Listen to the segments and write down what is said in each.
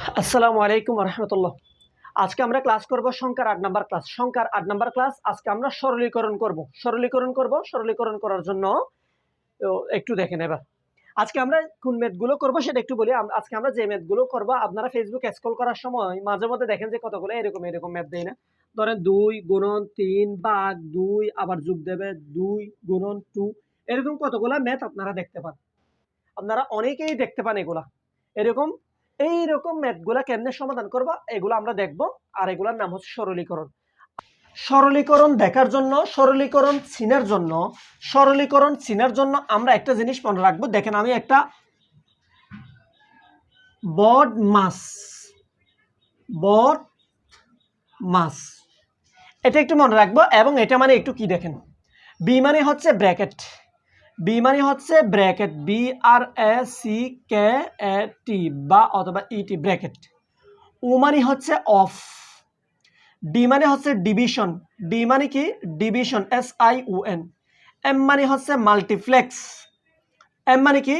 আসসালামু আলাইকুম রহমতুল্লাহ আজকে আমরা ক্লাস করব সংখ্যার আট নাম্বার ক্লাস সংখ্যার আট নাম্বার ক্লাস আজকে আমরা সরলীকরণ করব। সরলীকরণ করব, সরলীকরণ করার জন্য একটু দেখেন এবার। আজকে আমরা কোন ম্যাথগুলো করব সেটা একটু বলি। আজকে আমরা যে ম্যাথগুলো করব, আপনারা ফেসবুক স্ক্রল করার সময় মাঝে মধ্যে দেখেন যে কতগুলো এরকম এরকম ম্যাথ দেয় না। ধরেন দুই গুণন তিন বাঘ দুই, আবার যোগ দেবে দুই গুণন টু এরকম কতগুলো ম্যাথ আপনারা দেখতে পান। আপনারা অনেকেই দেখতে পান এগুলা। এরকম এইরকম ম্যাথগুলা কেমনে সমাধান করব? এগুলো আমরা দেখব, আর এগুলোর নাম হচ্ছে সরলীকরণ। সরলীকরণ দেখার জন্য, সরলীকরণ চিনার জন্য, সরলীকরণ চিনার জন্য আমরা একটা জিনিস মনে রাখব। দেখেন আমি একটা বড মাস বড মাস এটা একটু মনে রাখব, এবং এটা মানে একটু কি দেখেন? বি মানে হচ্ছে ব্র্যাকেট। বি মানে হচ্ছে bracket B R A C K E T বা অথবা ইটি ব্র্যাকেট। ও মানে হচ্ছে অফ ডি মানে হচ্ছে ডিভিশন ডি মানে কি? Division S I O N M মানে হচ্ছে মাল্টিপ্লেক্স এম মানে কি?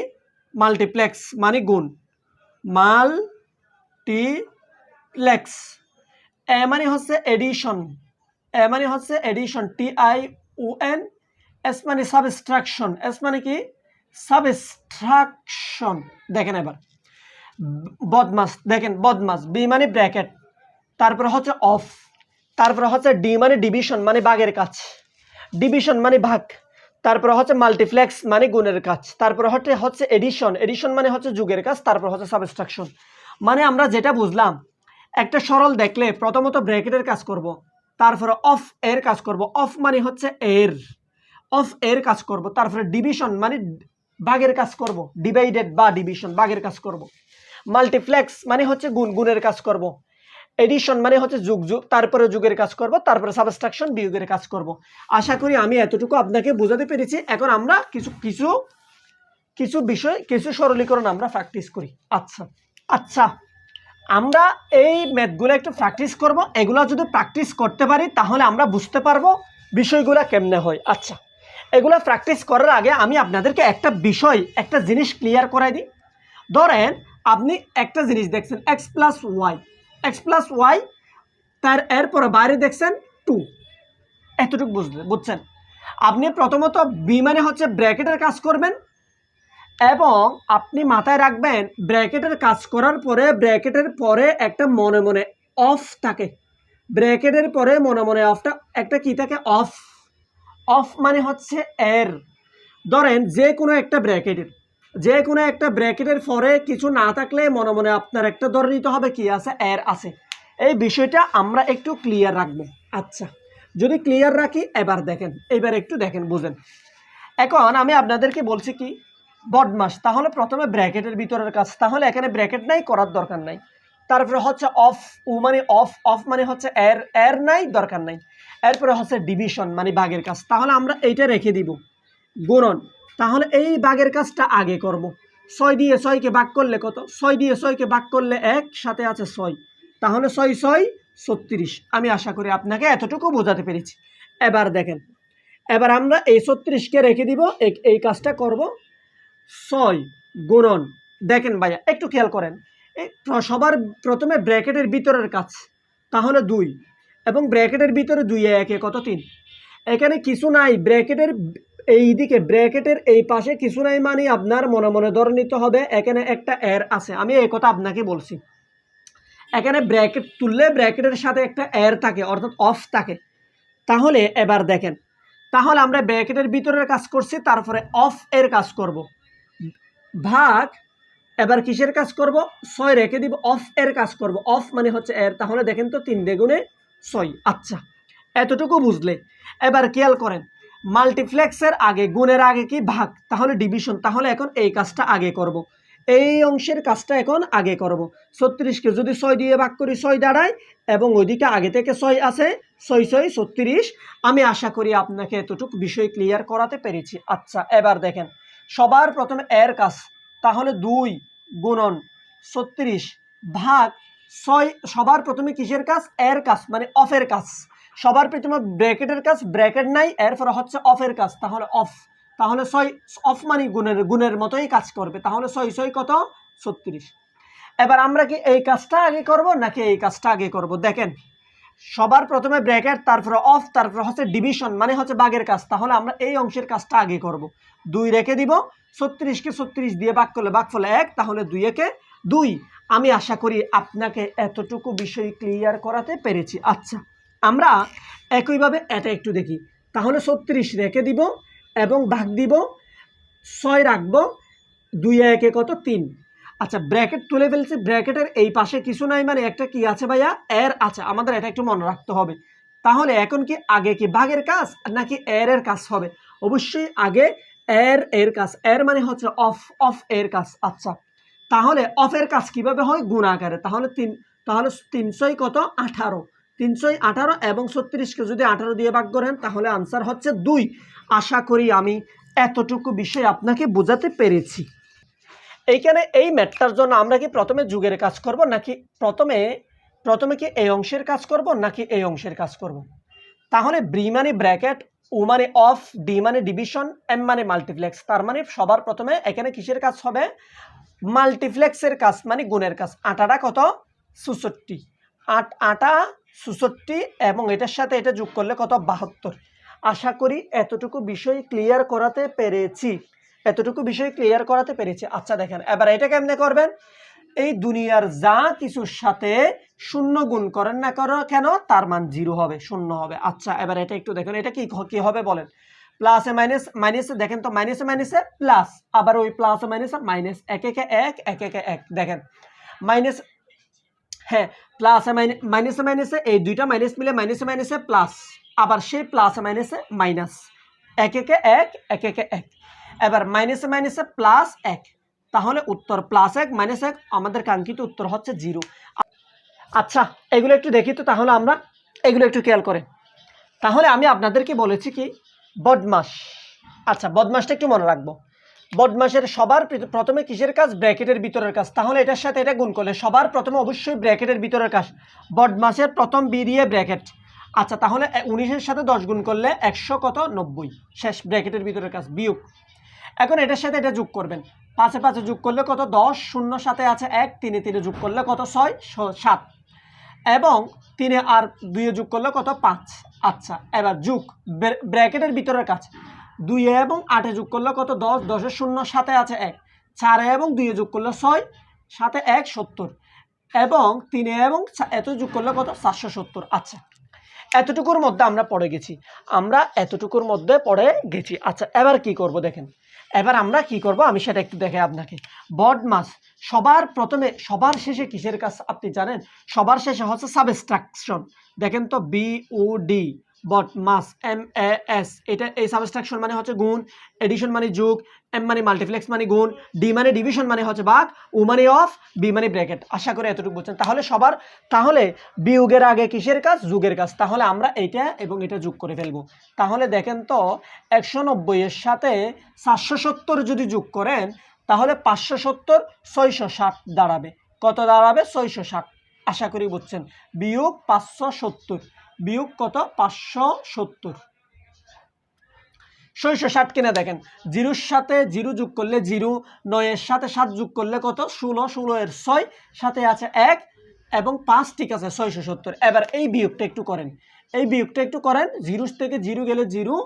মাল্টিপ্লেক্স মানে গুণ। মাল্টিপ্লেক্স এ মানে হচ্ছে এডিশন এ মানে হচ্ছে addition T I O N S মানে সাবস্ট্রাকশন এস মানে কি? সাবস্ট্রাকশন দেখেন এবার। বদমাস, দেখেন, বদমাস বি মানে ব্র্যাকেট তারপরে হচ্ছে অফ তারপরে হচ্ছে ডি মানে ডিভিশন মানে বাঘের কাজ ডিভিশন মানে ভাগ, তারপরে হচ্ছে মাল্টিপ্লেক্স মানে গুণের কাজ তারপরে হচ্ছে হচ্ছে এডিশন এডিশন মানে হচ্ছে যুগের কাজ তারপর হচ্ছে সাবস্ট্রাকশন মানে আমরা যেটা বুঝলাম, একটা সরল দেখলে প্রথমত ব্র্যাকেটের কাজ করব, তারপরে অফ এর কাজ করব অফ মানে হচ্ছে এর। অফ এর কাজ করব, তারপরে ডিভিশন মানে বাঘের কাজ করব ডিভাইডেড বা ডিভিশন বাঘের কাজ করব। মাল্টিপ্লেক্স মানে হচ্ছে গুণ, গুণের কাজ করব। এডিশন মানে হচ্ছে যুগ যুগ, তারপরে যুগের কাজ করব, তারপরে সাবস্ট্রাকশন বিয়োগের কাজ করব। আশা করি আমি এতটুকু আপনাকে বোঝাতে পেরেছি। এখন আমরা কিছু কিছু কিছু বিষয়, কিছু সরলীকরণ আমরা প্র্যাকটিস করি। আচ্ছা আচ্ছা আমরা এই ম্যাথগুলো একটু প্র্যাকটিস করব। এগুলো যদি প্র্যাকটিস করতে পারি, তাহলে আমরা বুঝতে পারব বিষয়গুলো কেমনে হয়। আচ্ছা। এগুলো প্র্যাকটিস করার আগে আমি আপনাদেরকে একটা বিষয়, একটা জিনিস ক্লিয়ার করাই দিই। ধরেন, আপনি একটা জিনিস দেখছেন X plus Y X plus Y তার এরপরে বাইরে দেখছেন টু এতটুকু বুঝলেন, বুঝছেন? আপনি প্রথমত বি মানে হচ্ছে ব্র্যাকেটের কাজ করবেন এবং আপনি মাথায় রাখবেন ব্র্যাকেটের কাজ করার পরে ব্র্যাকেটের পরে একটা মনে মনে অফ থাকে। ব্র্যাকেটের পরে মনে মনে অফটা একটা কি থাকে? অফ অফ মানে হচ্ছে এর। ধরেন যে কোনো একটা ব্র্যাকেটের। যে কোনো একটা ব্র্যাকেটের পরে কিছু না থাকলে মনে মনে আপনার একটা ধরে নিতে হবে কি আছে, এর আছে। এই বিষয়টা আমরা একটু ক্লিয়ার রাখব। আচ্ছা যদি ক্লিয়ার রাখি, এবার দেখেন, এবার একটু দেখেন, বুঝেন। এখন আমি আপনাদেরকে বলছি কি, বদমাস, তাহলে প্রথমে ব্র্যাকেটের ভিতরের কাজ। তাহলে এখানে ব্র্যাকেট নাই, করার দরকার নাই। তারপরে হচ্ছে অফ, উ মানে অফ অফ মানে হচ্ছে এর এর নাই, দরকার নাই। এরপরে হচ্ছে ডিভিশন মানে বাঘের কাজ। তাহলে আমরা এইটা রেখে দিব। গুণন, তাহলে এই বাঘের কাজটা আগে করব। ছয় দিয়ে ছয়কে ভাগ করলে কত? ছয় দিয়ে ছয়কে ভাগ করলে এক, সাথে আছে ছয়। তাহলে ছয় ছয়, ছত্রিশ। আমি আশা করি আপনাকে এতটুকু বোঝাতে পেরেছি। এবার দেখেন, এবার আমরা এই ছত্রিশকে রেখে দিব। এই- কাজটা করব। ছয়, গুণন। দেখেন ভাইয়া, একটু খেয়াল করেন। সবার প্রথমে ব্র্যাকেটের ভিতরের কাজ। তাহলে দুই এবং ব্র্যাকেটের ভিতরে দুই, একে কত তিন? এখানে কিছু নাই, ব্র্যাকেটের এই দিকে, ব্র্যাকেটের এই পাশে কিছু নাই মানে আপনার মনে মনে ধরে নিতে হবে, এখানে একটা এর আছে। আমি এই কথা আপনাকে বলছি। এখানে ব্র্যাকেট তুললে ব্র্যাকেটের সাথে একটা এর থাকে, অর্থাৎ অফ থাকে। তাহলে এবার দেখেন, তাহলে আমরা ব্র্যাকেটের ভিতরের কাজ করছি, তারপরে অফ এর কাজ করব। ভাগ, এবার কিসের কাজ করব? ছয় রেখে দিব, অফ এর কাজ করব। অফ মানে হচ্ছে এর তাহলে দেখেন তো তিন বেগুনে ছয় আচ্ছা এতটুকু বুঝলে এবার খেয়াল করেন মাল্টিপ্লেক্সের আগে, গুণের আগে কি ভাগ তাহলে ডিভিশন তাহলে এখন এই কাজটা আগে করব। এই অংশের কাজটা এখন আগে করব। ছত্রিশকে যদি ছয় দিয়ে ভাগ করি, ছয় দাঁড়ায়, এবং ওইদিকে আগে থেকে ছয় আছে, ছয় ছয়, ছত্রিশ, আমি আশা করি আপনাকে এতটুকু বিষয় ক্লিয়ার করাতে পেরেছি আচ্ছা এবার দেখেন, সবার প্রথমে এর কাজ, তাহলে দুই গুণন ছত্রিশ ভাগ ছয়, সবার প্রথমে কিসের কাজ? এর কাজ মানে অফের কাজ। সবার প্রথমে ব্র্যাকেটের কাজ, ব্র্যাকেট নাই, এরপরে হচ্ছে অফের কাজ, তাহলে অফ। তাহলে ছয়, অফ মানে গুণের গুণের মতোই কাজ করবে। তাহলে ছয় ছয় কত? ছত্রিশ। এবার আমরা কি এই কাজটা আগে করব, নাকি এই কাজটা আগে করব? দেখেন, সবার প্রথমে ব্র্যাকেট, তারপরে অফ, তারপরে হচ্ছে ডিভিশন মানে হচ্ছে বাঘের কাজ। তাহলে আমরা এই অংশের কাজটা আগে করব। দুই রেখে দিব, ছত্রিশকে ছত্রিশ দিয়ে বাক করলে বাক ফলে এক, তাহলে দুই একে দুই, আমি আশা করি আপনাকে এতটুকু বিষয় ক্লিয়ার করাতে পেরেছি। আচ্ছা আমরা একইভাবে এটা একটু দেখি। তাহলে ছত্রিশ রেখে দিব এবং ভাগ দিব, ছয় রাখব, দুই একে কত? তিন। আচ্ছা ব্র্যাকেট তুলে ফেলছি। ব্র্যাকেটের এই পাশে কিছু নাই মানে একটা কি আছে ভাইয়া? এর আছে। আমাদের এটা একটু মনে রাখতে হবে। তাহলে এখন কি আগে কি ভাগের কাজ, নাকি এর এর কাজ হবে? অবশ্যই আগে এর এর কাজ। এর মানে হচ্ছে অফ অফ এর কাজ। আচ্ছা তাহলে অফের কাজ কীভাবে হয়? গুণ আকারে তাহলে তিন, তাহলে তিনশোই কত? আঠারো। তিনশোই আঠারো এবং ছত্রিশকে যদি আঠারো দিয়ে ভাগ করেন, তাহলে আনসার হচ্ছে দুই। আশা করি আমি এতটুকু বিষয় আপনাকে বোঝাতে পেরেছি। এইখানে এই ম্যাটটার জন্য আমরা কি প্রথমে যুগের কাজ করব, নাকি প্রথমে প্রথমে কি এই অংশের কাজ করব, নাকি এই অংশের কাজ করব? তাহলে ব্রি মানে ব্র্যাকেট ও মানে অফ, ডি মানে ডিভিশন, এম মানে মাল্টিপ্লেক্স। তার মানে সবার প্রথমে এখানে কিসের কাজ হবে? মাল্টিপ্লেক্সের কাজ মানে গুণের কাজ। আটাটা কত? চুষট্টি আট, আটা চুষট্টি এবং এটার সাথে এটা যোগ করলে কত? বাহাত্তর। আশা করি এতটুকু বিষয় ক্লিয়ার করাতে পেরেছি। এতটুকু বিষয় ক্লিয়ার করাতে পেরেছি। আচ্ছা দেখেন, এবার এটা কেমনে করবেন? এই দুনিয়ার যা কিছুর সাথে শূন্য গুণ করেন না করো কেন তার মান জিরো হবে শূন্য হবে আচ্ছা এবার এটা একটু দেখেন এটা কি কি হবে বলেন প্লাসে মাইনাস মাইনাসে দেখেন তো মাইনাসে মাইনাসে প্লাস আবার ওই প্লাসে মাইনাসে মাইনাস এক একে এক এক একে এক দেখেন মাইনাস হ্যাঁ প্লাসে মাইনাসে মাইনাসে এই দুইটা মাইনাস মিলে মাইনাসে মাইনাসে প্লাস আবার সেই প্লাসে মাইনাসে মাইনাস এক একে এক এক একে এক এবার মাইনাসে মাইনাসে প্লাস এক তাহলে উত্তর প্লাস এক মাইনাস এক আমাদের কাঙ্ক্ষিত উত্তর হচ্ছে জিরো আচ্ছা এগুলো একটু দেখি তো তাহলে আমরা এগুলো একটু খেয়াল করেন। তাহলে আমি আপনাদেরকে বলেছি কি বদমাস আচ্ছা বদমাসটা একটু মনে রাখব। বদমাসের সবার প্রথমে কিসের কাজ? ব্র্যাকেটের ভিতরের কাজ। তাহলে এটার সাথে এটা গুণ করলে সবার প্রথমে অবশ্যই ব্র্যাকেটের ভিতরের কাজ। বদমাসের প্রথম বেরিয়ে ব্র্যাকেট। আচ্ছা তাহলে উনিশের সাথে দশ গুণ করলে একশো কত? নব্বই। শেষ, ব্র্যাকেটের ভিতরের কাজ। বিয়োগ। এখন এটার সাথে এটা যোগ করবেন। পাঁচে পাঁচে যোগ করলে কত? দশ, শূন্য সাথে আছে এক, তিনে তিনে যোগ করলে কত? ছয় সাত। এবং তিনে আর দুইয়ে যোগ করলে কত? পাঁচ। আচ্ছা এবার যুগ ব্র্যাকেটের ভিতরের কাজ। দুইয়ে এবং আটে যোগ করলে কত? দশ। দশের শূন্য সাথে আছে এক। চারে এবং দুইয়ে যোগ করলে ছয়। সাথে এক, সত্তর। এবং তিনে এবং এত যোগ করলে কত? চারশো সত্তর। আচ্ছা এতটুকুর মধ্যে আমরা পড়ে গেছি। আমরা এতটুকুর মধ্যে পড়ে গেছি। আচ্ছা এবার কি করব দেখেন? এবার আমরা কি করব? আমি সেটা একটু দেখে আপনাকে। বড মাস সবার প্রথমে, সবার শেষে কিসের কাজ আপনি জানেন? সবার শেষে হচ্ছে সাবস্ট্রাকশন দেখেন তো B O D BODMAS M A S এটা এই সাবস্ট্রাকশন মানে হচ্ছে গুণ এডিশন মানে যোগ এম মানে মাল্টিপ্লেক্স মানে গুণ ডি মানে ডিভিশন মানে হচ্ছে ভাগ ও মানে অফ বি মানে ব্র্যাকেট আশা করি এতটুকু বুঝছেন। তাহলে সবার, তাহলে বিয়োগের আগে কিসের কাজ? যুগের কাজ। তাহলে আমরা এইটা এবং এটা যোগ করে ফেলব। তাহলে দেখেন তো, একশো নব্বইয়ের সাথে চারশো সত্তর যদি যোগ করেন, তাহলে পাঁচশো সত্তর ছয়শো ষাট দাঁড়াবে। কত দাঁড়াবে? ছয়শো ষাট। আশা করি বুঝছেন। বিয়োগ পাঁচশো সত্তর। বিয়োগ কত? পাঁচশো সত্তর। ছয়শো ষাট কিনা দেখেন। জিরোর সাথে জিরো যোগ করলে জিরো, নয়ের সাথে সাত যোগ করলে কত? ষোলো ষোলো এর ছয়, সাথে আছে এক এবং পাঁচ ঠিক আছে, ছয়শো সত্তর। এবার এই বিয়োগটা একটু করেন। এই বিয়োগটা একটু করেন জিরো থেকে জিরো গেলে জিরো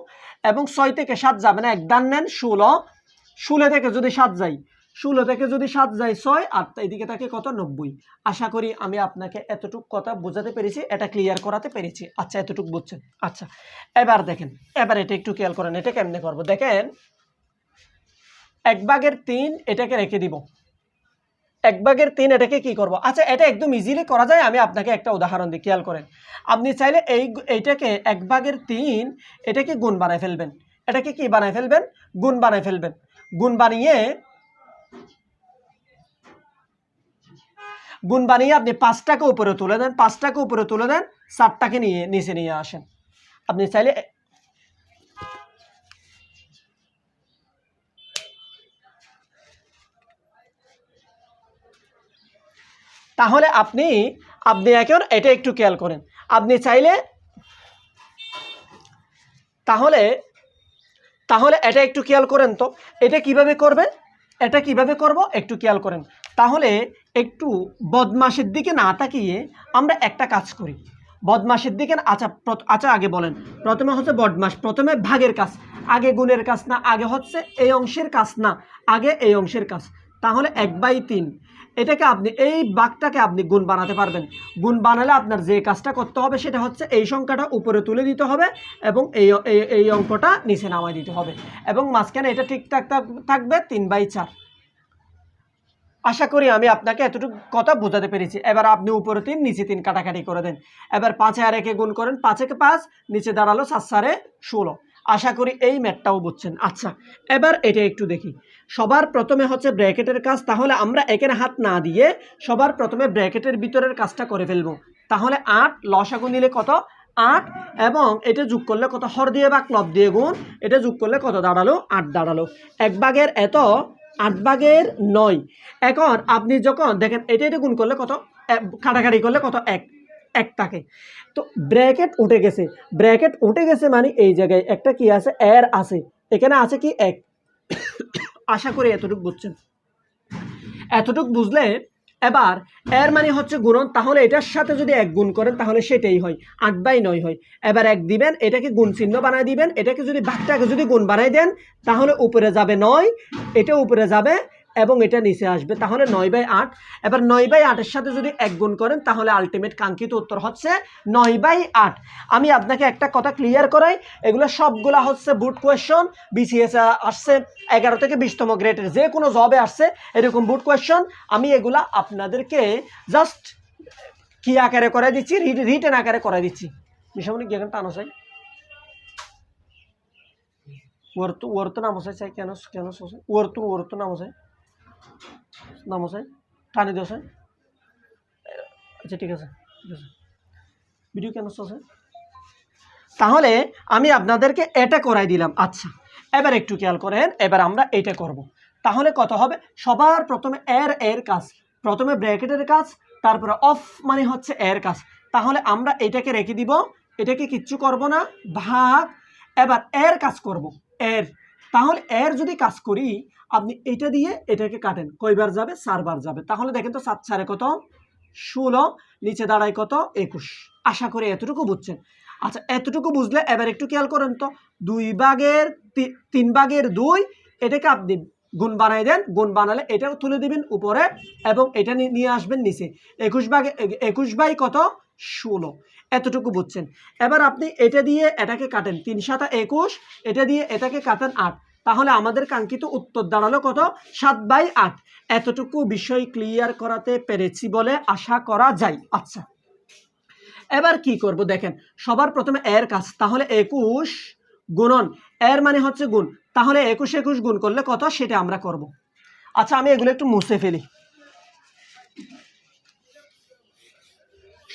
এবং ছয় থেকে সাত যাবে না, এক দান নেন, ষোলো। ষোলো থেকে যদি সাত যাই ষোলো থেকে যদি সাত যায় ছয় আর এদিকে থাকে কত? নব্বই। আশা করি আমি আপনাকে এতটুকু কথা বোঝাতে পেরেছি, এটা ক্লিয়ার করাতে পেরেছি। আচ্ছা এতটুকু বুঝছেন। আচ্ছা এবার দেখেন, এবার এটা একটু খেয়াল করেন, এটা কেমনে করব? দেখেন, এক ভাগের তিন এটাকে রেখে দিব। এক ভাগের তিন এটাকে কি করব? আচ্ছা এটা একদম ইজিলি করা যায়, আমি আপনাকে একটা উদাহরণ দিই, খেয়াল করেন। আপনি চাইলে এই এইটাকে এক ভাগের তিন এটাকে গুণ বানায় ফেলবেন। এটাকে কি বানায় ফেলবেন? গুণ বানায় ফেলবেন। গুণ বানিয়ে গুণ বানিয়ে আপনি পাঁচটাকে উপরে তুলে দেন, পাঁচটাকে উপরে তুলে দেন, চারটাকে নিয়ে, নিচে নিয়ে আসেন। আপনি চাইলে তাহলে আপনি আপনি এখন এটা একটু খেয়াল করেন। আপনি চাইলে, তাহলে তাহলে এটা একটু খেয়াল করেন তো। এটা কীভাবে করবেন? এটা কীভাবে করব? একটু খেয়াল করেন। তাহলে একটু বদমাসের দিকে না তাকিয়ে আমরা একটা কাজ করি। বদমাসের দিকে আচ্ছা আচ্ছা আগে বলেন। প্রথমে হচ্ছে বদমাস, প্রথমে ভাগের কাজ। আগে গুণের কাজ না, আগে হচ্ছে এই অংশের কাজ না, আগে এই অংশের কাজ। তাহলে এক বাই তিন। এটাকে আপনি, এই বাঘটাকে আপনি গুণ বানাতে পারবেন। গুণ বানালে আপনার যে কাজটা করতে হবে সেটা হচ্ছে এই সংখ্যাটা উপরে তুলে দিতে হবে এবং এই, এই- অঙ্কটা নিচে নামাই দিতে হবে। এবং মাঝখানে এটা ঠিকঠাক থাক- থাকবে তিন বাই চার। আশা করি আমি আপনাকে এতটুকু কথা বোঝাতে পেরেছি। এবার আপনি উপরে তিন, নিচে তিন কাটাকাটি করে দেন। এবার পাঁচে আর একে গুণ করেন পাঁচেকে পাঁচ, নিচে দাঁড়াল সাত সারে ষোলো। আশা করি এই ম্যাটটাও বুঝছেন। আচ্ছা এবার এটা একটু দেখি। সবার প্রথমে হচ্ছে ব্র্যাকেটের কাজ, তাহলে আমরা এখানে হাত না দিয়ে সবার প্রথমে ব্র্যাকেটের ভিতরের কাজটা করে ফেলব। তাহলে আট লসাগু নিলে কত? আট, এবং এটা যোগ করলে কত? হর দিয়ে বা ক্লব দিয়ে গুণ, এটা যোগ করলে কত দাঁড়াল? আট দাঁড়াল। এক ভাগের এত আট ভাগের নয়। এখন আপনি যখন দেখেন, এটা এটা গুণ করলে কত? কাটাকাটি করলে কত? এক এক থাকে। তো ব্র্যাকেট উঠে গেছে। ব্র্যাকেট উঠে গেছে মানে এই জায়গায় একটা কি আছে? এর আছে। এখানে আছে কি? এক। আশা করি এতটুকু বুঝছেন। এতটুকু বুঝলে এবার, এর মানে হচ্ছে গুণন, তাহলে এটার সাথে যদি এক গুণ করেন, তাহলে সেটাই হয়, আট বাই নয় হয়। এবার এক দিবেন, এটাকে গুণ চিহ্ন বানায় দিবেন, এটাকে যদি ভাগটাকে যদি গুণ বানাই দেন, তাহলে উপরে যাবে নয়, এটা উপরে যাবে এবং এটা নিচে আসবে, তাহলে নয় বাই আট। এবার নয় বাই আটের সাথে যদি এক গুণ করেন, তাহলে আলটিমেট কাঙ্ক্ষিত উত্তর হচ্ছে নয় বাই আট। আমি আপনাকে একটা কথা ক্লিয়ার করাই, এগুলো সবগুলা হচ্ছে বুট কোয়েশন বিসিএস আসছে, এগারো থেকে বিশতম গ্রেডের যে কোনো জবে আসছে, এরকম বুট কোয়েশন আমি এগুলা আপনাদেরকে জাস্ট কি আকারে করে দিচ্ছি? রিটেন আকারে করে দিচ্ছি। বিষয়মনি কি এখন টানো চাই? ওরতো ওরতো নামো চাই কেন কেন চাই ওরতো ওরতো নামো চাই। নামো চাই টানি চাই আচ্ছা ঠিক আছে ভিডিও কেন চাই তাহলে আমি আপনাদেরকে এটা করাই দিলাম। আচ্ছা এবার একটু খেয়াল করেন, এবার আমরা এটা করব। তাহলে কত হবে, সবার প্রথমে এর এর কাজ। প্রথমে ব্র্যাকেটের কাজ, তারপরে অফ মানে হচ্ছে এর কাজ। তাহলে আমরা এটাকে রেখে দিব, এটাকে কিচ্ছু করব না, ভাগ। এবার এর কাজ করব, এর। তাহলে এর যদি কাজ করি, আপনি এটা দিয়ে এটাকে কাটেন। কয়বার যাবে? চারবার যাবে। তাহলে দেখেন তো সাত চারে কত? ষোলো। নিচে দাঁড়ায় কত? একুশ। আশা করি এতটুকু বুঝছেন। আচ্ছা এতটুকু বুঝলে এবার একটু খেয়াল করেন তো। দুই ভাগের তিন ভাগের দুই, এটাকে আপনি গুণ বানাই দেন। গুণ বানালে এটাও তুলে দিবেন উপরে এবং এটা নিয়ে আসবেন নিচে। একুশ ভাগে, একুশ বাই কত? ষোলো। এতটুকু বুঝছেন। এবার আপনি এটা দিয়ে এটাকে কাটেন, তিন সাতা একুশ, এটা দিয়ে এটাকে কাটেন আট। তাহলে আমাদের কাঙ্ক্ষিত উত্তর দাঁড়াল কত? সাত বাই আট। এতটুকু বিষয় ক্লিয়ার করাতে পেরেছি বলে আশা করা যায়। আচ্ছা। এবার কি করব দেখেন, সবার প্রথমে এর কাজ, তাহলে একুশ গুণন, এর মানে হচ্ছে গুণ। তাহলে একুশ একুশ গুণ করলে কত? সেটা আমরা করব। আচ্ছা আমি এগুলো একটু মুছে ফেলি।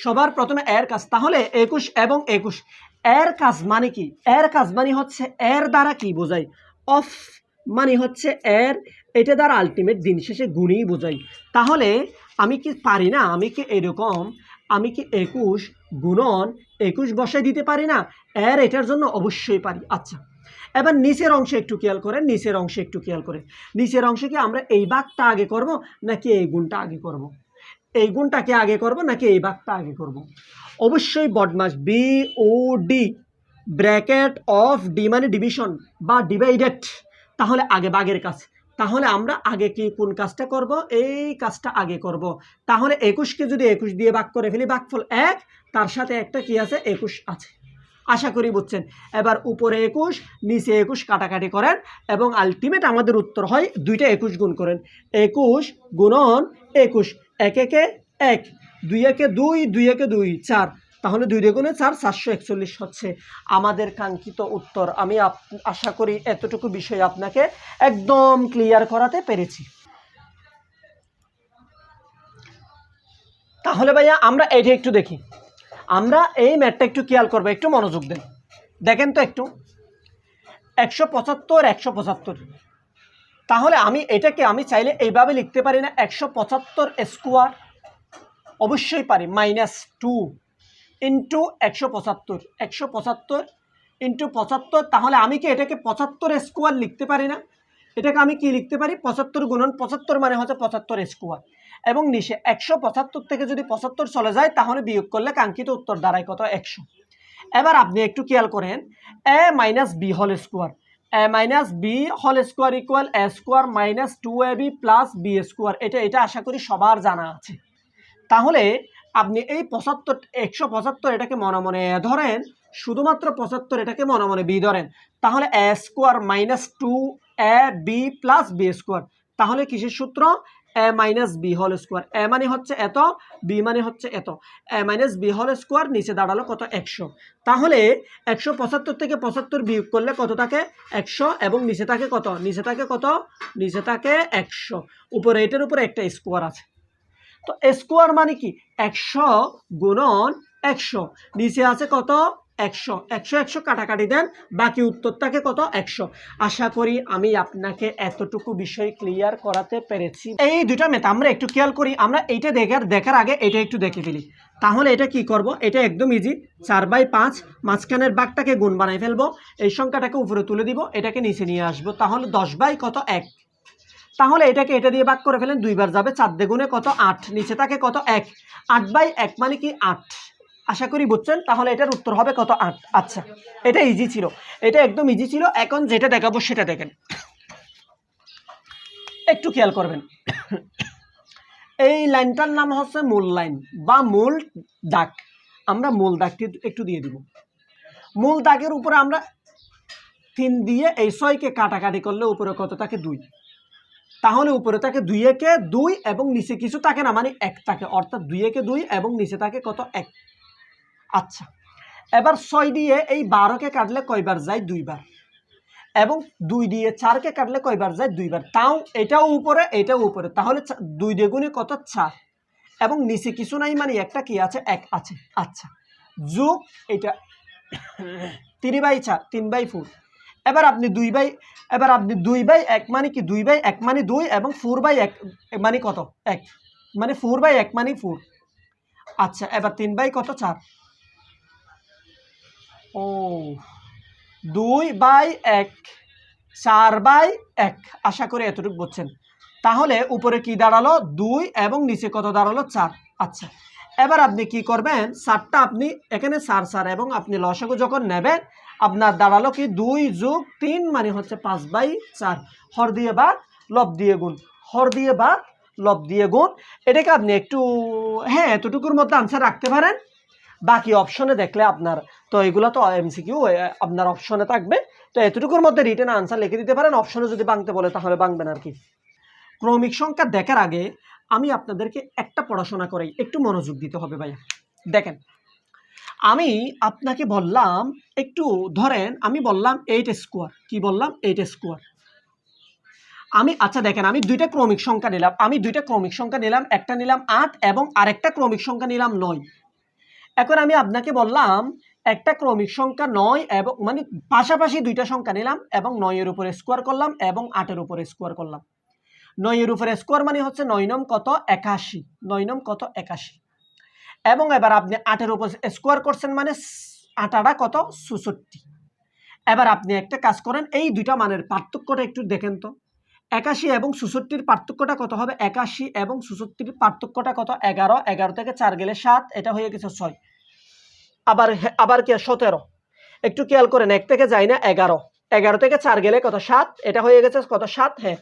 সবার প্রথমে এর কাজ, তাহলে একুশ এবং একুশ। এর কাজ মানে কি? এর কাজ মানে হচ্ছে এর দ্বারা কি বোঝায় অফ মানে হচ্ছে এর, এটা দ্বারা আলটিমেট দিন শেষে গুণই বোঝাই। তাহলে আমি কি পারি না? আমি কি এরকম? আমি কি একুশ গুণন একুশ বসায় দিতে পারি না? এর এটার জন্য অবশ্যই পারি। আচ্ছা এবার নিচের অংশে একটু খেয়াল করেন, নিচের অংশে একটু খেয়াল করেন। নিচের অংশে কি আমরা এই বাঘটা আগে করব, নাকি এই গুণটা আগে করব। এই গুণটাকে আগে করব নাকি এই বাঘটা আগে করব। অবশ্যই BODMAS B O D bracket of D মানে ডিভিশন বা ডিভাইডেড। তাহলে আগে বাঘের কাজ। তাহলে আমরা আগে কি কোন কাজটা করব? এই কাজটা আগে করব। তাহলে একুশকে যদি একুশ দিয়ে ভাগ করে ফেলি, ভাগফল এক, তার সাথে একটা কি আছে? একুশ আছে। আশা করি বুঝছেন? এবার উপরে একুশ, নিচে একুশ কাটাকাটি করেন এবং আলটিমেট আমাদের উত্তর হয় দুইটা একুশ গুণ করেন। একুশ গুণন একুশ। এক একে এক, দুই একে দুই দুই একে দুই, চার। তাহলে দুই দ্বিগুণে চার চারশো একচল্লিশ হচ্ছে আমাদের কাঙ্ক্ষিত উত্তর। আমি আশা করি এতটুকু বিষয় আপনাকে একদম ক্লিয়ার করাতে পেরেছি। তাহলে ভাইয়া, আমরা এইটা একটু দেখি। আমরা এই ম্যাটটা একটু খেয়াল করব, একটু মনোযোগ দেন। দেখেন তো একটু। একশো পঁচাত্তর একশো পঁচাত্তর। তাহলে আমি এটাকে আমি চাইলে এইভাবে লিখতে পারি না, একশো পঁচাত্তর স্কোয়ার অবশ্যই পারি মাইনাস টু ইন্টু একশো পঁচাত্তর একশো পঁচাত্তর ইন্টু পঁচাত্তর, তাহলে আমি কি এটাকে পঁচাত্তর স্কোয়ার লিখতে পারি না? এটাকে আমি কি লিখতে পারি? পঁচাত্তর গুণন পঁচাত্তর মানে হচ্ছে পঁচাত্তর স্কোয়ার এবং নিচে একশো পঁচাত্তর থেকে যদি পঁচাত্তর চলে যায়, তাহলে বিয়োগ করলে কাঙ্ক্ষিত উত্তর দাঁড়ায় কত? একশো। এবার আপনি একটু খেয়াল করেন A minus B whole square A minus B whole square equal A square minus two A B plus B square. এটা এটা আশা করি সবার জানা আছে। তাহলে আপনি এই পঁচাত্তর, একশো পঁচাত্তর এটাকে মনে মনে ধরেন, শুধুমাত্র পঁচাত্তর এটাকে মনে মনে বি ধরেন। তাহলে A square minus two A B plus B square. তাহলে কিসের সূত্র? A minus B whole square A মানে হচ্ছে এত বি মানে হচ্ছে এত। A minus B whole square নিচে দাঁড়াল কত একশো। তাহলে একশো পঁচাত্তর থেকে পঁচাত্তর বিয়োগ করলে কত থাকে? একশো এবং নিচে থাকে কত? নিচে থাকে কত? নিচে থাকে একশো। উপরে এটার উপরে একটা স্কোয়ার আছে। তো স্কোয়ার মানে কি? একশো গুণন একশো। নিচে আছে কত? একশো একশো একশো কাটাকাটি দেন, বাকি উত্তরটাকে কত? একশো। আশা করি আমি আপনাকে এতটুকু বিষয় ক্লিয়ার করাতে পেরেছি। এই দুটা মেথ আমরা একটু খেয়াল করি, আমরা এইটা দেখার দেখার আগে এটা একটু দেখে ফেলি। তাহলে এটা কি করব? এটা একদম ইজি চার বাই পাঁচ, মাঝখানের বাঘটাকে গুণ বানাই ফেলব, এই সংখ্যাটাকে উপরে তুলে দিব, এটাকে নিচে নিয়ে আসব, তাহলে দশ বাই কত? এক। তাহলে এটাকে এটা দিয়ে ভাগ করে ফেলেন, দুইবার যাবে, চার দেগুণে কত? আট। নিচে থাকে কত? এক। আট বাই এক মানে কি? আট। আশা করি বুঝছেন? তাহলে এটার উত্তর হবে কত? আট। আচ্ছা এটা ইজি ছিল। এটা একদম ইজি ছিল। এখন যেটা দেখাবো সেটা দেখেন। একটু খেয়াল করবেন। এই লাইনটার নাম হচ্ছে মূল লাইন বা মূল দাগ। আমরা মূল দাগটি একটু দিয়ে দিব। মূল দাগের উপরে আমরা তিন দিয়ে এই ছয়কে কাটাকাটি করলে উপরে কত? থাকে দুই। তাহলে উপরে থাকে দুই একে দুই এবং নিচে কিছু থাকে না মানে এক থাকে অর্থাৎ দুই একে দুই এবং নিচে থাকে কত? এক। আচ্ছা। এবার ছয় দিয়ে এই বারোকে কাটলে কয়বার যায়? দুইবার। এবং দুই দিয়ে চারকে কাটলে কয়বার যায়? দুইবার। তাও এটাও উপরে এটাও উপরে। তাহলে দুই দ্বিগুণে কত? চার। এবং নিচে কিছু নাই মানে একটা কি আছে? এক আছে। আচ্ছা। যোগ এটা তিন বাই চার, তিন বাই ফোর এবার আপনি দুই বাই, এবার আপনি দুই বাই এক মানে কি? দুই বাই এক মানে দুই এবং ফোর বাই এক মানে কত? এক। মানে ফোর বাই এক মানে ফোর আচ্ছা এবার তিন বাই কত? চার। ও, দুই বাই এক, চার বাই এক। আশা করি এতটুকু বুঝছেন। তাহলে উপরে কি দাঁড়াল? দুই এবং নিচে কত দাঁড়াল? চার। আচ্ছা এবার আপনি কি করবেন? সারটা আপনি এখানে সার সার এবং আপনি লসাগু যখন নেবেন, আপনার দাঁড়াল কি? দুই যোগ তিন মানে হচ্ছে পাঁচ বাই চার। হর দিয়ে বা লব দিয়ে গুণ। হর দিয়ে বা লব দিয়ে গুণ। এটাকে আপনি একটু হ্যাঁ এতটুকুর মধ্যে আনসার রাখতে পারেন। বাকি অপশনে দেখলে আপনার, তো এগুলো তো এমসিকিউ আপনার অপশনে থাকবে। তো এতটুকুর মধ্যে রিটেন আনসার লিখে দিতে পারেন অপশনে যদি বাংতে বলে, তাহলে বাংবেন আর কি। ক্রমিক সংখ্যা দেখার আগে আমি আপনাদেরকে একটা পড়াশোনা করাই, একটু মনোযোগ দিতে হবে ভাইয়া। দেখেন, আমি আপনাকে বললাম, একটু ধরেন, আমি বললাম এইট স্কোয়ার কি বললাম? এইট স্কোয়ার আমি আচ্ছা দেখেন, আমি দুইটা ক্রমিক সংখ্যা নিলাম। আমি দুইটা ক্রমিক সংখ্যা নিলাম, একটা নিলাম আট এবং আরেকটা ক্রমিক সংখ্যা নিলাম নয়। এখন আমি আপনাকে বললাম, একটা ক্রমিক সংখ্যা নয় এবং মানে পাশাপাশি দুইটা সংখ্যা নিলাম এবং নয়ের উপরে স্কোয়ার করলাম এবং আটের উপরে স্কোয়ার করলাম। নয়ের উপরে স্কোয়ার মানে হচ্ছে নয় নম কত? একাশি। নয় নম কত? একাশি। এবং এবার আপনি আটের উপর স্কোয়ার করছেন মানে আটাটা কত? চৌষট্টি এবার আপনি একটা কাজ করেন, এই দুইটা মানের পার্থক্যটা একটু দেখেন তো। একাশি এবং চৌষট্টির পার্থক্যটা কত হবে? একাশি এবং চৌষট্টির পার্থক্যটা কত? এগারো। এগারো থেকে চার গেলে সাত, এটা হয়ে গেছে ছয়। আবার আবার কি? সতেরো। একটু খেয়াল করেন এক থেকে যাই না, এগারো। এগারো থেকে চার গেলে কত? সাত। এটা হয়ে গেছে কত? সাত হ্যাঁ।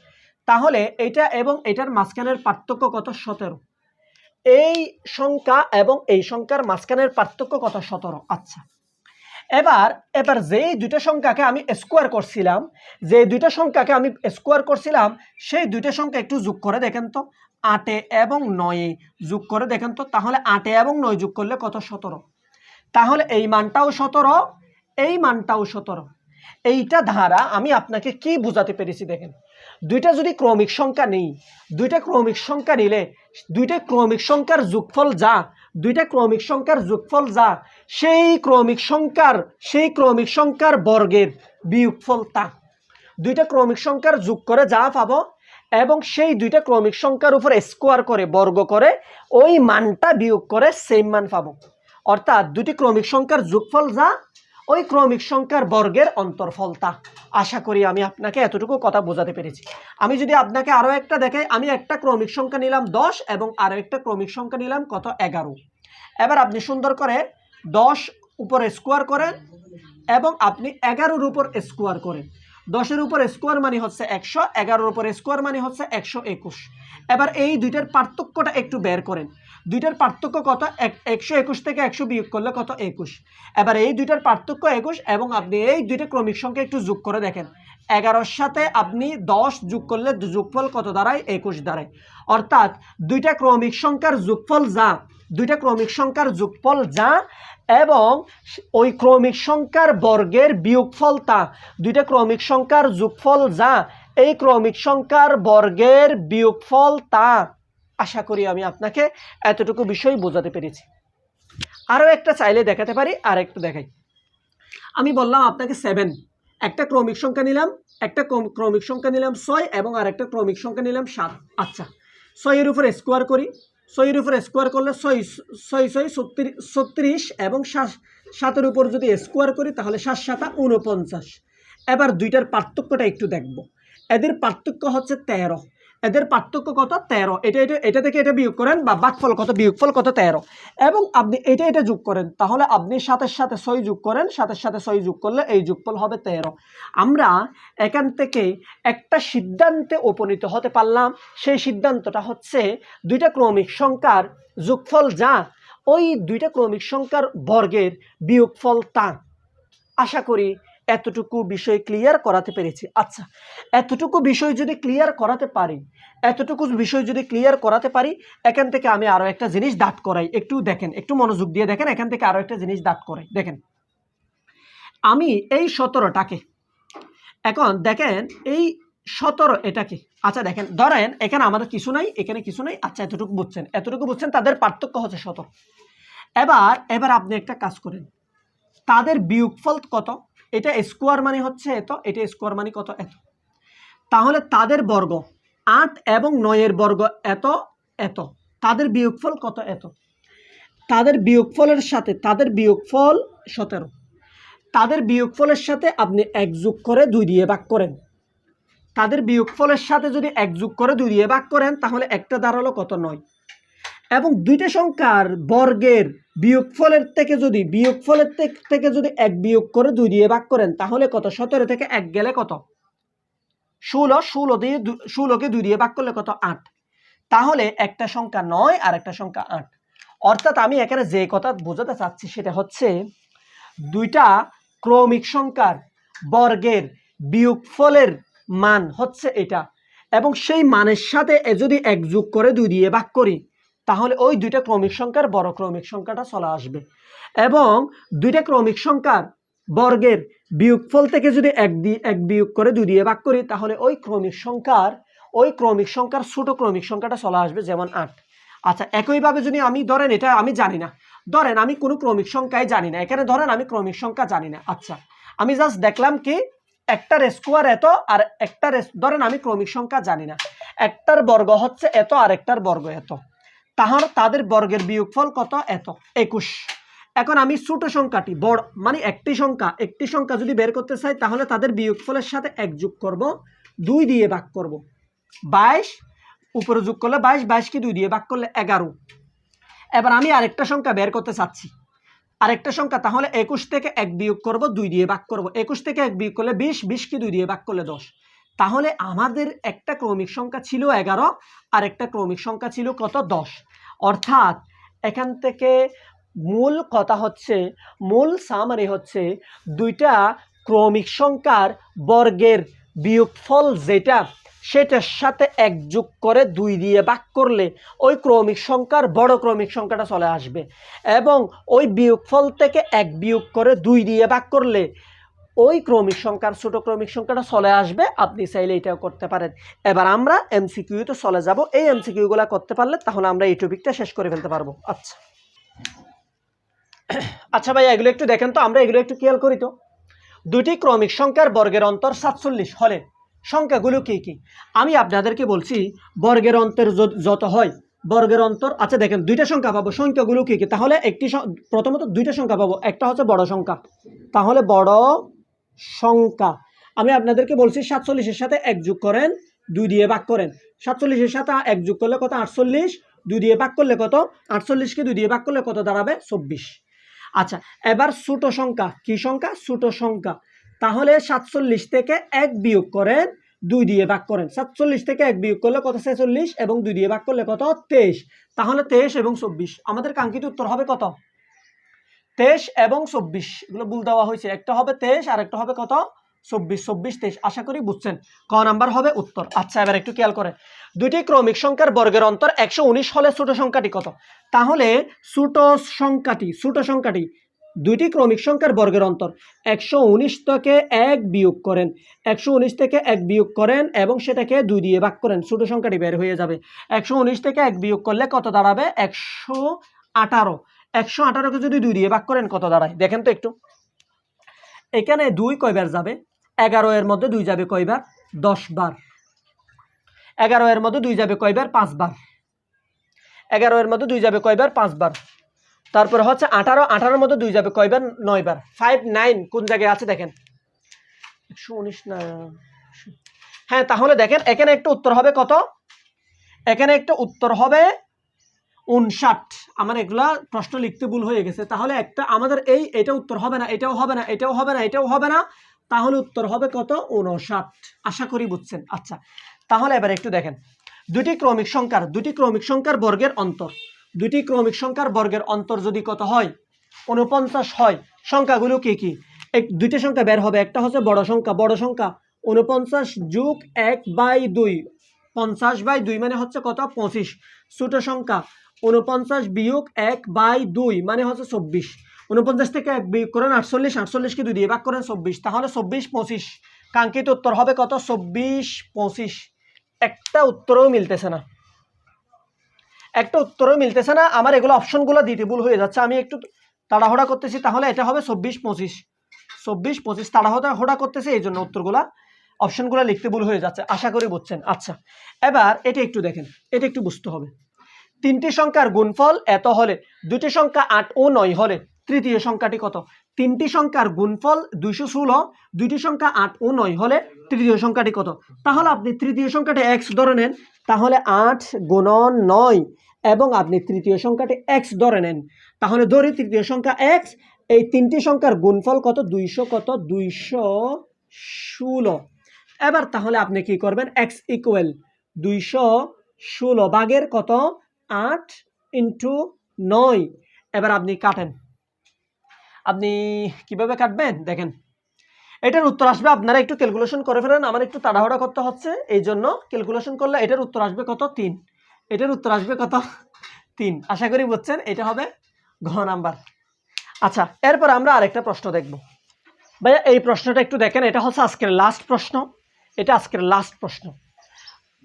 তাহলে এটা এবং এটার মাঝখানের পার্থক্য কত? সতেরো। এই সংখ্যা এবং এই সংখ্যার মাঝখানের পার্থক্য কত? সতেরো। আচ্ছা। এবার এবার যেই দুইটা সংখ্যাকে আমি স্কোয়ার করছিলাম যে দুইটা সংখ্যাকে আমি স্কোয়ার করছিলাম, সেই দুইটা সংখ্যা একটু যোগ করে দেখেন তো। আটে এবং নয়ে যোগ করে দেখেন তো। তাহলে আটে এবং নয় যোগ করলে কত? সতেরো। তাহলে এই মানটাও সতেরো, এই মানটাও সতেরো। এইটা ধারা আমি আপনাকে কি বোঝাতে পেরেছি দেখেন? দুইটা যদি ক্রমিক সংখ্যা নেই, দুইটা ক্রমিক সংখ্যা নিলে, দুইটা ক্রমিক সংখ্যার যোগফল যা, দুইটা ক্রমিক সংখ্যার যোগফল যা, সেই ক্রমিক সংখ্যার, সেই ক্রমিক সংখ্যার বর্গের বিয়োগফল তা। দুইটা ক্রমিক সংখ্যার যোগ করে যা পাবো এবং সেই দুইটা ক্রমিক সংখ্যার উপর স্কোয়ার করে, বর্গ করে, ওই মানটা বিয়োগ করে সেম মান পাবো। অর্থাৎ দুটি ক্রমিক সংখ্যার যোগফল যা, ওই ক্রমিক সংখ্যার বর্গের অন্তর্ফলতা আশা করি আমি আপনাকে এতটুকু কথা বোঝাতে পেরেছি। আমি যদি আপনাকে আরও একটা দেখাই, আমি একটা ক্রমিক সংখ্যা নিলাম দশ এবং আরও একটা ক্রমিক সংখ্যা নিলাম কত? এগারো। এবার আপনি সুন্দর করে দশ উপরে স্কোয়ার করেন এবং আপনি এগারোর উপর স্কোয়ার করেন। দশের উপর স্কোয়ার মানে হচ্ছে একশো, এগারোর উপর স্কোয়ার মানে হচ্ছে একশো একুশ। এবার এই দুইটার পার্থক্যটা একটু বের করেন। দুইটার পার্থক্য কত? এক- একশো একুশ থেকে একশো বিয়োগ করলে কত? একুশ। এবার এই দুইটার পার্থক্য একুশ এবং আপনি এই দুইটা ক্রমিক সংখ্যা একটু যোগ করে দেখেন। এগারোর সাথে আপনি দশ যোগ করলে যোগফল কত দাঁড়ায়? একুশ দাঁড়ায়। অর্থাৎ দুইটা ক্রমিক সংখ্যার যোগফল যা, দুইটা ক্রমিক সংখ্যার যোগফল যা এবং ওই ক্রমিক সংখ্যার বর্গের বিয়োগফল তা, দুইটা ক্রমিক সংখ্যার যোগফল যা, এই ক্রমিক সংখ্যার বর্গের বিয়োগফল তা। আশা করি আমি আপনাকে এতটুকু বিষয় বোঝাতে পেরেছি। আরও একটা চাইলে দেখাতে পারি, আর একটু দেখাই। আমি বললাম আপনাকে সেভেন একটা ক্রমিক সংখ্যা নিলাম, একটা ক্রমিক সংখ্যা নিলাম ছয় এবং আর একটা ক্রমিক সংখ্যা নিলাম সাত। আচ্ছা ছয়ের উপরে স্কোয়ার করি। ছয়ের উপরে স্কোয়ার করলে ছয় ছয় ছয়, ছত্রিশ এবং সাত- সাতের উপর যদি স্কোয়ার করি তাহলে সাত, সাতা উনপঞ্চাশ এবার দুইটার পার্থক্যটা একটু দেখব। এদের পার্থক্য হচ্ছে তেরো। এদের পার্থক্য কত? তেরো। এটা এটা এটা থেকে এটা বিয়োগ করেন বা বাকফল কত? বিয়োগফল কত? তেরো। এবং আপনি এটা এটা যোগ করেন, তাহলে আপনি সাতের সাথে ছয় যোগ করেন, সাতের সাথে ছয় যোগ করলে এই যোগফল হবে তেরো। আমরা এখান থেকে একটা সিদ্ধান্তে উপনীত হতে পারলাম। সেই সিদ্ধান্তটা হচ্ছে দুইটা ক্রমিক সংখ্যার যোগফল যা, ওই দুইটা ক্রমিক সংখ্যার বর্গের বিয়োগফল তা। আশা করি এতটুকু বিষয় ক্লিয়ার করাতে পেরেছি। আচ্ছা এতটুকু বিষয় যদি ক্লিয়ার করাতে পারি, এতটুকু বিষয় যদি ক্লিয়ার করাতে পারি, এখান থেকে আমি আরও একটা জিনিস দাঁত করাই। একটু দেখেন, একটু মনোযোগ দিয়ে দেখেন, এখান থেকে আরও একটা জিনিস দাঁত করাই। দেখেন, আমি এই সতেরোটাকে, এখন দেখেন এই সতেরো এটাকে আচ্ছা দেখেন, ধরেন এখানে আমাদের কিছু নাই, এখানে কিছু নাই আচ্ছা এতটুকু বুঝছেন এতটুকু বুঝছেন, তাদের পার্থক্য হচ্ছে সতেরো। এবার এবার আপনি একটা কাজ করেন, তাদের বিয়োগফল কত? এটা স্কোয়ার মানে হচ্ছে এত, এটা স্কোয়ার মানে কত এত। তাহলে তাদের বর্গ, আট এবং নয়ের বর্গ এত এত। তাদের বিয়োগফল কত এত? তাদের বিয়োগফলের সাথে, তাদের বিয়োগফল সতেরো। তাদের বিয়োগফলের সাথে আপনি এক যোগ করে দুই দিয়ে ভাগ করেন। তাদের বিয়োগফলের সাথে যদি এক যোগ করে দুই দিয়ে ভাগ করেন, তাহলে একটা দাঁড়াল কত? নয়। এবং দুইটা সংখ্যার বর্গের বিয়োগফলের থেকে যদি, বিয়োগফলের থেকে- যদি এক বিয়োগ করে দুই দিয়ে ভাগ করেন, তাহলে কত? সতেরো থেকে এক গেলে কত? ষোলো ষোলো দিয়ে ষোলোকে দুই দিয়ে ভাগ করলে কত? আট। তাহলে একটা সংখ্যা নয় আর একটা সংখ্যা আট। অর্থাৎ আমি এখানে যে কথা বোঝাতে চাচ্ছি সেটা হচ্ছে, দুইটা ক্রমিক সংখ্যার বর্গের বিয়োগফলের মান হচ্ছে এটা। এবং সেই মানের সাথে যদি এক যোগ করে দুই দিয়ে ভাগ করি তাহলে ওই দুইটা ক্রমিক সংখ্যার বড় ক্রমিক সংখ্যাটা চলে আসবে। এবং দুইটা ক্রমিক সংখ্যার বর্গের বিয়োগফল থেকে যদি এক দিয়ে এক বিয়োগ করে দুই দিয়ে ভাগ করি, তাহলে ওই ক্রমিক সংখ্যার, ওই ক্রমিক সংখ্যার ছোট ক্রমিক সংখ্যাটা চলে আসবে যেমন আট। আচ্ছা একইভাবে যদি আমি, ধরেন এটা আমি জানি না, ধরেন আমি কোনো ক্রমিক সংখ্যাই জানি না, এখানে ধরেন আমি ক্রমিক সংখ্যা জানি না। আচ্ছা আমি জাস্ট দেখলাম কি, একটার স্কোয়ার এত আর একটার, ধরেন আমি ক্রমিক সংখ্যা জানি না, একটার বর্গ হচ্ছে এত আর একটার বর্গ এত। তাহার তাদের বর্গের বিয়োগফল কত? এত। একুশ। এখন আমি ছোট সংখ্যাটি, বড় মানে একটি সংখ্যা একটি সংখ্যা যদি বের করতে চাই, তাহলে তাদের বিয়োগফলের সাথে এক যোগ করব, দুই দিয়ে ভাগ করব। বাইশ, উপরে যোগ করলে বাইশ, বাইশকে দুই দিয়ে ভাগ করলে এগারো। এবার আমি আরেকটা সংখ্যা বের করতে চাচ্ছি। আরেকটা সংখ্যা, তাহলে একুশ থেকে এক বিয়োগ করব, দুই দিয়ে ভাগ করব। একুশ থেকে এক বিয়োগ করলে বিশ, বিশকে দুই দিয়ে ভাগ করলে দশ। তাহলে আমাদের একটা ক্রমিক সংখ্যা ছিল এগারো, আর একটা ক্রমিক সংখ্যা ছিল কত? দশ। অর্থাৎ এখান থেকে মূল কথা হচ্ছে, মূল সামারি হচ্ছে দুইটা ক্রমিক সংখ্যার বর্গের বিয়োগফল যেটা, সেটার সাথে এক যোগ করে দুই দিয়ে ভাগ করলে ওই ক্রমিক সংখ্যার বড় ক্রমিক সংখ্যাটা চলে আসবে। এবং ওই বিয়োগফল থেকে এক বিয়োগ করে দুই দিয়ে ভাগ করলে ওই ক্রমিক সংখ্যার, ছোট ক্রমিক সংখ্যাটা চলে আসবে, আপনি চাইলে এটাও করতে পারেন। এবার আমরা এমসিকিউ তো চলে যাব। এই এমসিকিউগুলো করতে পারলে তাহলে আমরা এই টপিকটা শেষ করে ফেলতে পারব। আচ্ছা। আচ্ছা ভাই এগুলো একটু দেখেন তো, আমরা এগুলো একটু খেয়াল করি তো। দুটি ক্রমিক সংখ্যার বর্গের অন্তর সাতচল্লিশ হলে সংখ্যাগুলো কি কি? আমি আপনাদেরকে বলছি, বর্গের অন্তর যত হয়, বর্গের অন্তর আচ্ছা দেখেন, দুইটা সংখ্যা পাবো, সংখ্যাগুলো কি কি? তাহলে একটি প্রথমত দুইটা সংখ্যা পাবো, একটা হচ্ছে বড় সংখ্যা। তাহলে বড় সংখ্যা। আমি আপনাদেরকে বলছি সাতচল্লিশের সাথে এক যোগ করেন, দুই দিয়ে ভাগ করেন। সাতচল্লিশের সাথে এক যোগ করলে কত? আটচল্লিশ। দুই দিয়ে ভাগ করলে কত? আটচল্লিশকে দুই দিয়ে ভাগ করলে কত দাঁড়াবে? চব্বিশ। আচ্ছা এবার ছোট সংখ্যা। কি সংখ্যা? ছোট সংখ্যা। তাহলে সাতচল্লিশ থেকে এক বিয়োগ করেন, দুই দিয়ে ভাগ করেন। সাতচল্লিশ থেকে এক বিয়োগ করলে কত? ছেচল্লিশ। এবং দুই দিয়ে ভাগ করলে কত? তেইশ। তাহলে তেইশ এবং চব্বিশ। আমাদের কাঙ্ক্ষিত উত্তর হবে কত? তেইশ এবং চব্বিশ, এগুলো ভুল দেওয়া হয়েছে। একটা হবে তেইশ আর একটা হবে কত? চব্বিশ চব্বিশ, তেইশ। আশা করি বুঝছেন। ক নাম্বার হবে উত্তর। আচ্ছা এবার একটু খেয়াল করে। দুইটি ক্রমিক সংখ্যার বর্গের অন্তর একশো উনিশ হলে ছোট সংখ্যাটি কত? তাহলে ছোট সংখ্যাটি ছোট সংখ্যাটি, দুইটি ক্রমিক সংখ্যার বর্গের অন্তর একশো উনিশ থেকে এক বিয়োগ করেন। একশো উনিশ থেকে এক বিয়োগ করেন এবং সেটাকে দুই দিয়ে ভাগ করেন। ছোট সংখ্যাটি বের হয়ে যাবে। একশো উনিশ থেকে এক বিয়োগ করলে কত দাঁড়াবে? একশো আঠারো। একশো আঠারোকে যদি দুই দিয়ে ভাগ করেন, কত দাঁড়ায়? দেখেন তো একটু। এখানে দুই কয়বার যাবে? এগারো এর মধ্যে দুই যাবে কয়বার? দশ বার। এগারো এর মধ্যে দুই যাবে কয়বার? পাঁচবার এগারো এর মধ্যে দুই যাবে কয়বার? পাঁচবার তারপরে হচ্ছে আঠারো, আঠারোর মধ্যে দুই যাবে কয়বার? নয়বার ফাইভ নাইন কোন জায়গায় আছে দেখেন? একশো উনিশ না হ্যাঁ তাহলে দেখেন, এখানে একটা উত্তর হবে কত? এখানে একটা উত্তর হবে উনষাট। আমার এগুলা প্রশ্ন লিখতে ভুল হয়ে গেছে। তাহলে একটা আমাদের এই এটা উত্তর হবে না, এটাও হবে না, এটাও হবে না, এটাও হবে না, তাহলে উত্তর হবে কত? উনষাট। আশা করি বুঝছেন। আচ্ছা তাহলে এবার একটু দেখেন। দুটি ক্রমিক সংখ্যার দুটি ক্রমিক সংখ্যার বর্গের অন্তর। দুটি ক্রমিক সংখ্যার বর্গের অন্তর যদি কত হয়? উনপঞ্চাশ হয়। সংখ্যাগুলো কি কি? এক, দুইটা সংখ্যা বের হবে। একটা হচ্ছে বড় সংখ্যা বড় সংখ্যা। উনপঞ্চাশ যুগ এক বাই দুই। পঞ্চাশ বাই দুই মানে হচ্ছে কত? পঁচিশ। ছোট সংখ্যা উনপঞ্চাশ বিয়োগ এক বাই দুই মানে হচ্ছে চব্বিশ। উনপঞ্চাশ থেকে এক বিয়োগ করেন আটচল্লিশ, আটচল্লিশকে দুই দিয়ে ভাগ করেন চব্বিশ। তাহলে চব্বিশ পঁচিশ। কাঙ্ক্ষিত উত্তর হবে কত? চব্বিশ পঁচিশ। একটা উত্তরও মিলতেছে না। একটা উত্তরও মিলতেছে না। আমার এগুলো অপশনগুলো দিতে ভুল হয়ে যাচ্ছে। আমি একটু তাড়াহুড়া করতেছি। তাহলে এটা হবে চব্বিশ পঁচিশ। চব্বিশ পঁচিশ তাড়াহুড়া হোড়া করতেছে এই জন্য উত্তরগুলা। অপশনগুলো লিখতে ভুল হয়ে যাচ্ছে। আশা করি বুঝছেন। আচ্ছা এবার এটা একটু দেখেন। এটা একটু বুঝতে হবে। তিনটি সংখ্যার গুণফল এত হলে? দুটি সংখ্যা আট ও নয় হলে? তৃতীয় সংখ্যাটি কত? তিনটি সংখ্যার গুণফল দুইশো ষোলো, দুইটি সংখ্যা আট ও নয় হলে তৃতীয় সংখ্যাটি কত? তাহলে আপনি তৃতীয় সংখ্যাটি এক্স ধরে নেন, তাহলে আট গুণন নয়, এবং আপনি তৃতীয় সংখ্যাটি এক্স ধরে নেন। তাহলে ধরি তৃতীয় সংখ্যা এক্স এই তিনটি সংখ্যার গুণফল কত? দুইশো কত? দুইশো ষোলো। এবার তাহলে আপনি কি করবেন? এক্স ইকুয়াল দুইশো ষোলো বাঘের কত? আট ইন্টু নয়। এবার আপনি কাটেন। আপনি কীভাবে কাটবেন? দেখেন। এটার উত্তর আসবে, আপনারা একটু ক্যালকুলেশন করে ফেলেন, আমার একটু তাড়াহুড়া করতে হচ্ছে এই জন্য ক্যালকুলেশন করলে এটার উত্তর আসবে কত? তিন। এটার উত্তর আসবে কত? তিন। আশা করি বুঝছেন, এটা হবে ঘ নাম্বার। আচ্ছা এরপর আমরা আরেকটা প্রশ্ন দেখব। ভাইয়া, এই প্রশ্নটা একটু দেখেন, এটা হচ্ছে আজকের লাস্ট প্রশ্ন, এটা আজকের লাস্ট প্রশ্ন।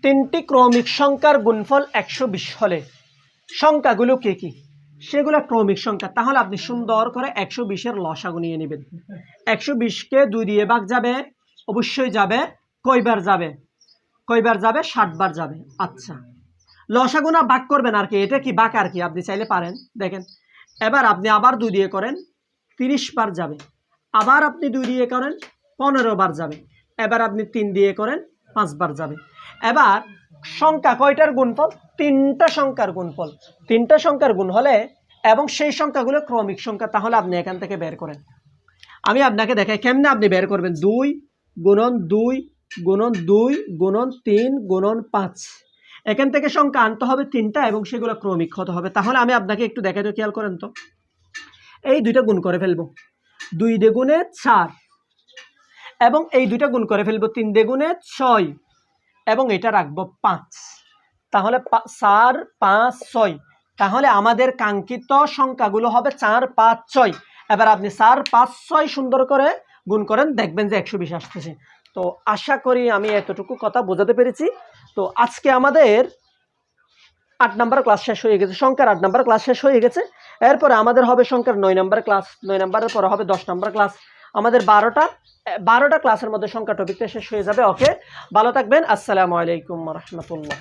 তিনটি ক্রমিক সংখ্যার গুণফল একশো বিশ হলে। সংখ্যাগুলো কে কি? সেগুলো ক্রমিক সংখ্যা। তাহলে আপনি সুন্দর করে একশো বিশের লসাগু নিয়ে নেবেন। একশো বিশকে দুই দিয়ে ভাগ যাবে, অবশ্যই যাবে, কয়বার যাবে? কয়বার যাবে? ষাটবার যাবে। আচ্ছা। লসাগুনা ভাগ করবেন আর কি, এটা কি বাক আর কি? আপনি চাইলে পারেন। দেখেন, এবার আপনি আবার দুই দিয়ে করেন তিরিশ বার যাবে। আবার আপনি দুই দিয়ে করেন পনেরো বার যাবে। এবার আপনি তিন দিয়ে করেন, পাঁচবার যাবে। এবার সংখ্যা কয়টার গুণফল? তিনটা সংখ্যার গুণফল। তিনটা সংখ্যার গুণ হলে এবং সেই সংখ্যাগুলো ক্রমিক সংখ্যা, তাহলে আপনি এখান থেকে বের করেন। আমি আপনাকে দেখাই কেমনে আপনি বের করবেন। দুই গুণন দুই গুণন দুই গুণন তিন গুণন পাঁচ। এখান থেকে সংখ্যা আনতে হবে তিনটা এবং সেগুলো ক্রমিক হতে হবে। তাহলে আমি আপনাকে একটু দেখাই তো খেয়াল করেন তো। এই দুইটা গুণ করে ফেলব। দুই দেগুণে চার। এবং এই দুইটা গুণ করে ফেলব। তিন দেগুণে ছয়। এবং এটা রাখব পাঁচ। তাহলে চার, পাঁচ, ছয়। তাহলে আমাদের কাঙ্ক্ষিত সংখ্যাগুলো হবে চার, পাঁচ, ছয়। এবার আপনি চার, পাঁচ, ছয় সুন্দর করে গুণ করেন, দেখবেন যে একশো বিশ আসতেছে। তো আশা করি আমি এতটুকু কথা বোঝাতে পেরেছি। তো আজকে আমাদের আট নাম্বার ক্লাস শেষ হয়ে গেছে, সংখ্যার আট নাম্বার ক্লাস শেষ হয়ে গেছে। এরপরে আমাদের হবে সংখ্যার নয় নাম্বার ক্লাস, নয় নাম্বারের পরে হবে দশ নাম্বার ক্লাস। আমাদের বারোটা বারোটা ক্লাসের মধ্যে সংখ্যা টপিকটা শেষ হয়ে যাবে। ওকে ভালো থাকবেন। আসসালামু আলাইকুম রহমতুল্লাহ।